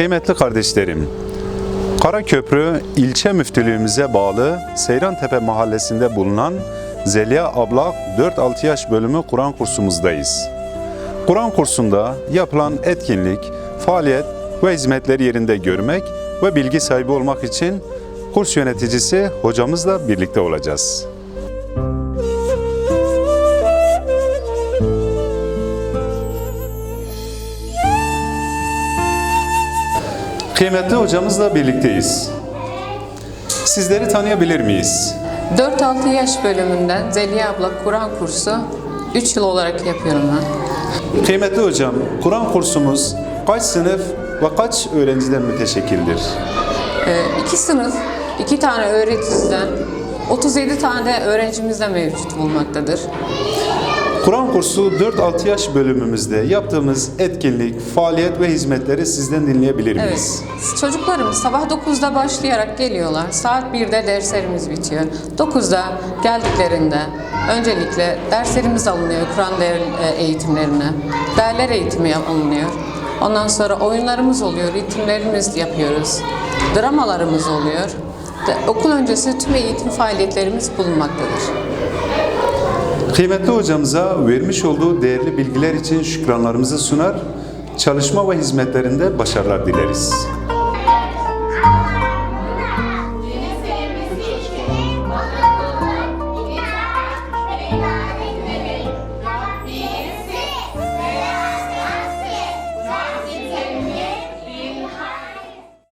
Kıymetli kardeşlerim, Karaköprü ilçe müftülüğümüze bağlı Seyrantepe mahallesinde bulunan Zeliha Ablak 4-6 yaş bölümü Kur'an kursumuzdayız. Kur'an kursunda yapılan etkinlik, faaliyet ve hizmetleri yerinde görmek ve bilgi sahibi olmak için kurs yöneticisi hocamızla birlikte olacağız. Kıymetli hocamızla birlikteyiz. Sizleri tanıyabilir miyiz? 4-6 yaş bölümünden Zeliha abla Kur'an kursu 3 yıl olarak yapıyorum ben. Kıymetli hocam, Kur'an kursumuz kaç sınıf ve kaç öğrenciden müteşekkildir? 2 sınıf, 2 tane öğreticiden 37 tane öğrencimiz de mevcut bulunmaktadır. Kur'an kursu 4-6 yaş bölümümüzde yaptığımız etkinlik, faaliyet ve hizmetleri sizden dinleyebilir Evet, miyiz? çocuklarımız sabah 9'da başlayarak geliyorlar. Saat 1'de derslerimiz bitiyor. 9'da geldiklerinde öncelikle derslerimiz alınıyor Kur'an değer- e, eğitimlerine. Değerler eğitimi alınıyor. Ondan sonra oyunlarımız oluyor, ritimlerimiz yapıyoruz. Dramalarımız oluyor. Okul öncesi tüm eğitim faaliyetlerimiz bulunmaktadır. Kıymetli hocamıza vermiş olduğu değerli bilgiler için şükranlarımızı sunar, çalışma ve hizmetlerinde başarılar dileriz.